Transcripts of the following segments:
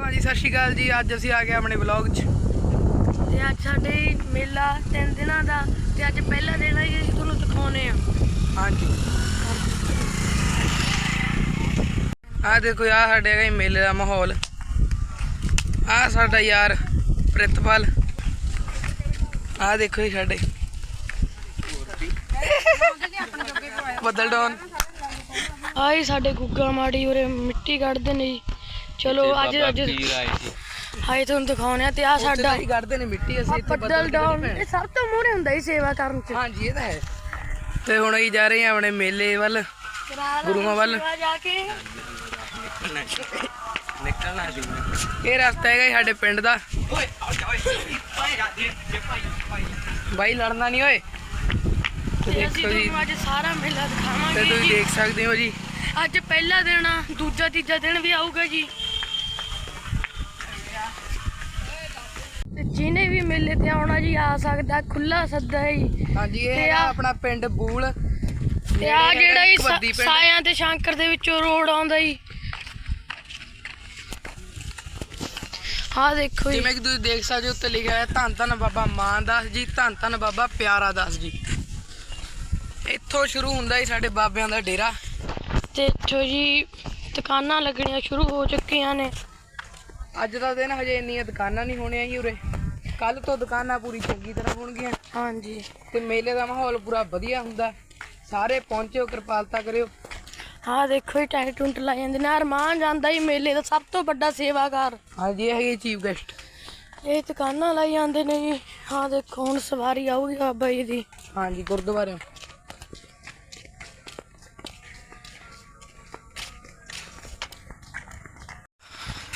ਹਾਂਜੀ ਸਤਿ ਸ਼੍ਰੀ ਅਕਾਲ ਜੀ। ਅੱਜ ਅਸੀਂ ਆ ਗਏ ਆਪਣੇ ਵਲੌਗ 'ਚ। ਤੇ ਅੱਜ ਸਾਡੇ ਮੇਲਾ ਤਿੰਨ ਦਿਨਾਂ ਦਾ ਤੇ ਅੱਜ ਪਹਿਲਾ ਦਿਨ ਹੈ ਜੀ ਅਸੀਂ ਤੁਹਾਨੂੰ ਦਿਖਾਉਨੇ ਆ। ਹਾਂਜੀ। ਆ ਦੇਖੋ ਆ ਸਾਡੇ ਹੈਗਾ ਜੀ ਮੇਲੇ ਦਾ ਮਾਹੌਲ। ਆ ਸਾਡਾ ਯਾਰ ਪ੍ਰਿਤਪਾਲ। ਆ ਦੇਖੋ ਜੀ ਸਾਡੇ। ਬੱਦਲ ਡਾਉਨ ਆਈ ਸਾਡੇ ਗੁੱਗਾ ਮਾੜੀ ਉਰੇ ਮਿੱਟੀ ਕੱਢਦੇ ਨੇ ਜੀ। ਚਲੋ ਅੱਜ ਅੱਜ ਹਾਏ ਤੁਹਾਨੂੰ ਦਿਖਾਉਨੇ ਆ ਤੇ ਆ ਸਾਡਾ ਹੀ ਕੱਢਦੇ ਨੇ ਮਿੱਟੀ ਅਸੀਂ ਆ ਇੱਥੇ ਬੱਦਲ ਡਾਊਨ ਇਹ ਸਭ ਤੋਂ ਮੂਹਰੇ ਹੁੰਦਾ ਹੀ ਸੇਵਾ ਕਰਨ ਚ। ਹਾਂਜੀ ਇਹ ਤਾਂ ਹੈ। ਤੇ ਹੁਣ ਅਸੀਂ ਜਾ ਰਹੇ ਹਾਂ ਆਪਣੇ ਮੇਲੇ ਵੱਲ ਗੁਰੂਆਂ ਵੱਲ। ਸੇਵਾ ਜਾ ਕੇ। ਨਿਕਲਣਾ ਸੀ ਇਹ ਰਸਤਾ ਹੈਗਾ ਸਾਡੇ ਪਿੰਡ ਦਾ। ਬਾਈ ਲੜਨਾ ਨਹੀਂ ਓਏ। ਤੇ ਤੇ ਦੇਖੋ ਜੀ। ਅੱਜ ਸਾਰਾ ਮੇਲਾ ਤੇ ਦਿਖਾਵਾਂਗੇ ਤੁਸੀਂ ਜੀ। ਦੇਖ ਸਕਦੇ ਹੋ ਜੀ। ਅੱਜ ਪਹਿਲਾ ਦਿਨ ਆ ਦੂਜਾ ਤੀਜਾ ਦਿਨ ਵੀ ਆਊਗਾ ਜੀ। ਜਿਹਨੇ ਵੀ ਮੇਲੇ ਤੇ ਆਉਣਾ ਜੀ ਆ ਸਕਦਾ ਖੁੱਲਾ ਸੱਦਾ ਹੈ ਜੀ। ਹਾਂਜੀ ਇਹ ਤੇ ਹੈਗਾ ਆ- ਆਪਣਾ ਪਿੰਡ ਬੂਲ। ਤੇ ਆ ਜਿਹੜਾ ਜੀ ਕਬੱਡੀ ਪਿੰਡ। ਸਾਇਆਂ ਤੇ ਸ਼ੰਕਰ ਦੇ ਵਿੱਚੋਂ ਰੋਡ ਆਉਂਦਾ ਜੀ। ਆ ਦੇਖੋ ਜੀ। ਜਿਵੇਂ ਕਿ ਤੁਸੀਂ ਦੇਖ ਸਕਦੇ ਹੋ ਉੱਤੇ ਲਿਖਿਆ ਹੈ ਧੰਨ ਧੰਨ ਬਾਬਾ ਮਾਨ ਦਾਸ ਜੀ ਧੰਨ ਧੰਨ ਬਾਬਾ ਪਿਆਰਾ ਦਾਸ ਜੀ। ਇੱਥੋਂ ਸ਼ੁਰੂ ਹੁੰਦਾ ਹੀ ਸਾਡੇ ਬਾਬਿਆਂ ਦਾ ਡੇਰਾ। ਤੇ ਇੱਥੋਂ ਜੀ ਦੁਕਾਨਾਂ ਲੱਗਣੀਆਂ ਸ਼ੁਰੂ ਹੋ ਚੁੱਕੀਆਂ ਨੇ। ਅੱਜ ਦਾ ਦਿਨ ਹਜੇ ਇੰਨੀਆਂ ਦੁਕਾਨਾਂ ਨਹੀਂ ਹੋਣੀਆਂ ਜੀ ਉਰੇ। ਕੱਲ ਤੋਂ ਦੁਕਾਨਾਂ ਪੂਰੀ ਚੰਗੀ ਤਰ੍ਹਾਂ ਹੋਣਗੀਆਂ। ਹਾਂਜੀ। ਤੇ ਮੇਲੇ ਦਾ ਮਾਹੌਲ ਪੂਰਾ ਵਧੀਆ ਹੁੰਦਾ। ਸਾਰੇ ਪਹੁੰਚਿਓ ਕਿਰਪਾਲਤਾ ਕਰਿਓ। ਆ ਦੇਖੋ ਜੀ ਟੈਂਟ ਟੁੰਟ ਲਾਏ ਜਾਂਦੇ ਨੇ। ਅਰਮਾਨ ਜਾਂਦਾ ਜੀ ਮੇਲੇ ਦਾ ਸਭ ਤੋਂ ਵੱਡਾ ਸੇਵਾਕਾਰ ਹਾਂਜੀ ਇਹ ਹੈਗੇ ਚੀਫ ਗੈਸਟ। ਇਹ ਦੁਕਾਨਾਂ ਲਾਈ ਜਾਂਦੇ ਨੇ ਜੀ। ਆ ਦੇਖੋ ਹੁਣ ਸਵਾਰੀ ਆਊਗੀ ਬਾਬਾ ਜੀ ਦੀ। ਹਾਂਜੀ ਗੁਰਦੁਆਰੇ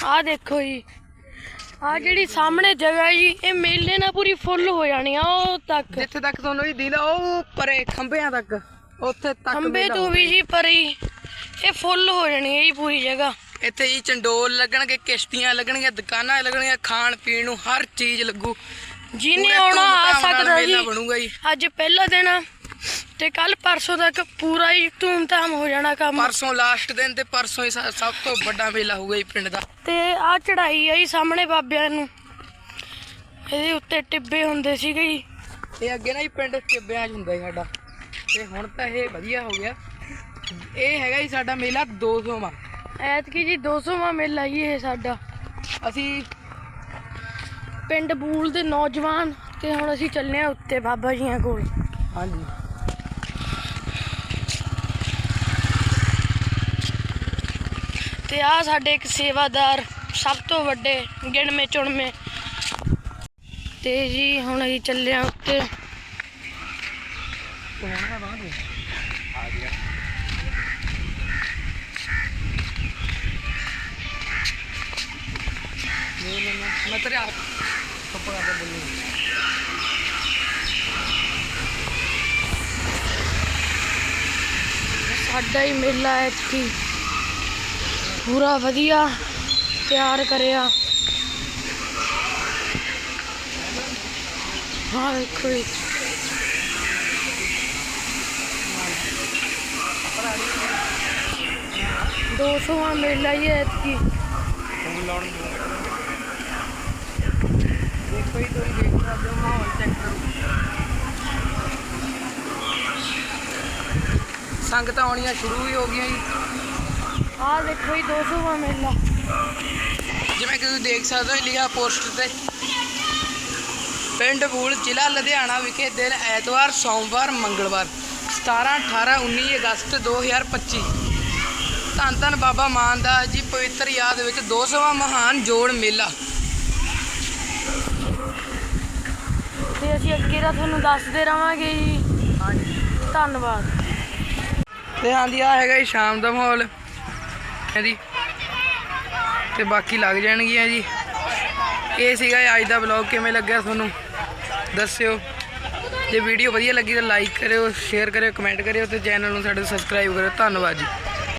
ਆ ਦੇਖੋ ਜੀ ਆ ਜਿਹੜੀ ਸਾਹਮਣੇ ਜਗ੍ਹਾ ਜੀ ਇਹ ਮੇਲੇ ਨਾਲ ਪੂਰੀ ਫੁੱਲ ਹੋ ਜਾਣੀ ਆ ਉਹ ਤੱਕ। ਜਿੱਥੇ ਤੱਕ ਤੁਹਾਨੂੰ ਇਹ ਦਿੰਦਾ ਉਹ ਪਰੇ ਖੰਭਿਆਂ ਤੱਕ। ਉੱਥੇ ਤੱਕ ਖੰਬੇ ਮੇਲਾ ਤੋਂ। ਵੀ ਜੀ ਪਰੀ ਇਹ ਫੁੱਲ ਹੋ ਜਾਣੀ ਹੈ ਜੀ ਪੂਰੀ ਜਗ੍ਹਾ। ਇੱਥੇ ਜੀ ਚੰਡੋਲ ਲੱਗਣਗੇ ਕਿਸ਼ਤੀਆਂ ਲੱਗਣਗੀਆਂ ਦੁਕਾਨਾਂ ਲੱਗਣਗੀਆਂ ਖਾਣ ਪੀਣ ਨੂੰ ਹਰ ਚੀਜ਼ ਲੱਗੂ। ਜਿਹਨੇ ਆਉਣਾ ਆ ਸਕਦਾ ਜੀ ਬਣੂਗਾ ਜੀ। ਅੱਜ ਪਹਿਲਾ ਦਿਨ ਆ। ਤੇ ਕੱਲ ਪਰਸੋਂ ਤੱਕ ਪੂਰਾ ਹੀ ਧੂਮ-ਧਾਮ ਹੋ ਜਾਣਾ ਕੰਮ। ਪਰਸੋਂ ਲਾਸਟ ਦਿਨ ਤੇ ਪਰਸੋਂ ਹੀ ਸ- ਸਭ ਤੋਂ ਵੱਡਾ ਮੇਲਾ ਹੋਊਗਾ ਜੀ ਪਿੰਡ ਦਾ। ਤੇ ਆ ਚੜਾਈ ਆ ਜੀ ਸਾਹਮਣੇ ਬਾਬਿਆਂ ਨੂੰ। ਇਹਦੇ ਉੱਤੇ ਟਿੱਬੇ ਹੁੰਦੇ ਸੀਗੇ ਜੀ। ਇਹ ਅੱਗੇ ਨਾ ਜੀ ਪਿੰਡ ਚਿੱਬਿਆਂ 'ਚ ਹੁੰਦਾ ਸੀ ਸਾਡਾ। ਤੇ ਹੁਣ ਤਾਂ ਇਹ ਵਧੀਆ ਹੋ ਗਿਆ। ਇਹ ਹੈਗਾ ਜੀ ਸਾਡਾ ਮੇਲਾ 200ਵਾਂ ਐਤਕੀ ਜੀ 200ਵਾਂ ਮੇਲਾ ਜੀ ਇਹ ਸਾਡਾ। ਅਸੀਂ ਪਿੰਡ ਬੂਲ ਦੇ ਨੌਜਵਾਨ ਤੇ ਹੁਣ ਅਸੀਂ ਚੱਲੇ ਆ ਉੱਤੇ ਬਾਬਾ ਜੀਆਂ ਕੋਲ। ਹਾਂਜੀ। ਤੇ ਆ ਸਾਡੇ ਇੱਕ ਸੇਵਾਦਾਰ ਸਭ ਤੋਂ ਵੱਡੇ ਗਿਣਵੇਂ ਚੁਣਵੇਂ। ਤੇ ਜੀ ਹੁਣ ਅਸੀਂ ਚੱਲੇ ਆ ਉੱਤੇ। ਮੈਂ ਤੇਰੇ ਹੱਥ ਕੱਪੜਾ ਤੇ ਬੋਲੀ ਸਾਡਾ ਹੀ ਮੇਲਾ ਐਤਕੀ ਪੂਰਾ ਵਧੀਆ ਤਿਆਰ ਕਰਿਆ। ਹਾਂ ਦੇਖੋ ਜੀ। ਦੋ ਸੌਵਾਂ ਮੇਲਾ ਹੀ ਹੈ ਐਤਕੀ ਦੇਖੋ ਜੀ ਤੁਸੀਂ ਦੇਖ ਸਕਦੇ ਹੋ ਮਾਹੌਲ ਚੈੱਕ ਕਰੋ ਸੰਗਤਾਂ ਆਉਣੀਆਂ ਸ਼ੁਰੂ ਵੀ ਹੋ ਗਈਆਂ ਜੀ। ਆਹ ਦੇਖੋ ਜੀ ਦੋ ਸੌਵਾਂ ਮੇਲਾ। ਜਿਵੇਂ ਕਿ ਤੁਸੀਂ ਦੇਖ ਸਕਦੇ ਹੋ ਲਿਖਿਆ ਪੋਸਟਰ ਤੇ। ਪਿੰਡ ਬੂਲ ਜ਼ਿਲ੍ਹਾ ਲੁਧਿਆਣਾ ਵਿਖੇ ਦਿਨ ਐਤਵਾਰ ਸੋਮਵਾਰ ਮੰਗਲਵਾਰ 17 18 19 ਅਗਸਤ 2025 ਧੰਨ ਧੰਨ ਬਾਬਾ ਮਾਨਦਾਸ ਜੀ ਪਵਿੱਤਰ ਯਾਦ ਵਿੱਚ 200ਵਾਂ ਮਹਾਨ ਜੋੜ ਮੇਲਾ। ਤੇ ਅਸੀਂ ਅੱਗੇ ਦਾ ਤੁਹਾਨੂੰ ਦੱਸਦੇ ਰਵਾਂਗੇ ਜੀ। ਹਾਂਜੀ। ਧੰਨਵਾਦ। ਤੇ ਹਾਂਜੀ ਆ ਹੈਗਾ ਜੀ ਸ਼ਾਮ ਦਾ ਮਾਹੌਲ। ਜੀ। ਤੇ ਬਾਕੀ ਲੱਗ ਜਾਣਗੀਆਂ ਜੀ। ਇਹ ਸੀਗਾ ਅੱਜ ਦਾ ਵਲੌਗ ਕਿਵੇਂ ਲੱਗਿਆ ਤੁਹਾਨੂੰ? ਦੱਸਿਓ। ਜੇ ਵੀਡੀਓ ਵਧੀਆ ਲੱਗੀ ਤਾਂ ਲਾਈਕ ਕਰਿਓ ਸ਼ੇਅਰ ਕਰਿਓ ਕਮੈਂਟ ਕਰਿਓ ਤੇ ਚੈਨਲ ਨੂੰ ਸਾਡੇ ਸਬਸਕ੍ਰਾਈਬ ਕਰਿਓ। ਧੰਨਵਾਦ ਜੀ।